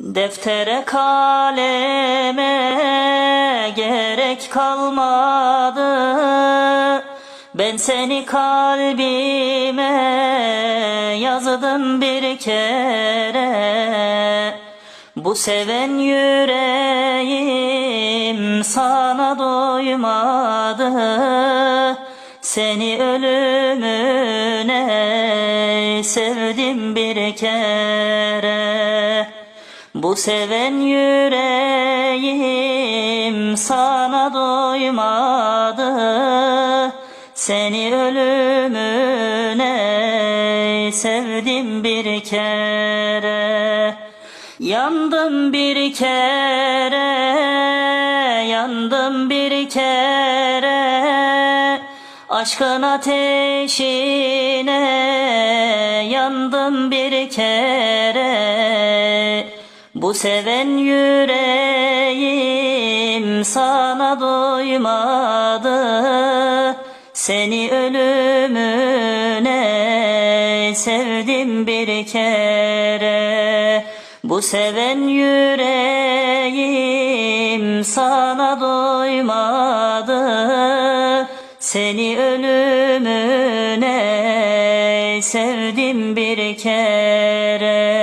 Deftere kaleme gerek kalmadı. Ben seni kalbime yazdım bir kere. Bu seven yüreğim sana doymadı. Seni ölümüne sevdim bir kere bu seven yüreğim sana doymadı. Seni ölümüne sevdim bir kere. Yandım bir kere, yandım bir kere. Aşkın ateşine yandım bir kere Bu seven yüreğim sana doymadı. Seni ölümüne sevdim bir kere. Bu seven yüreğim sana doymadı. Seni ölümüne sevdim bir kere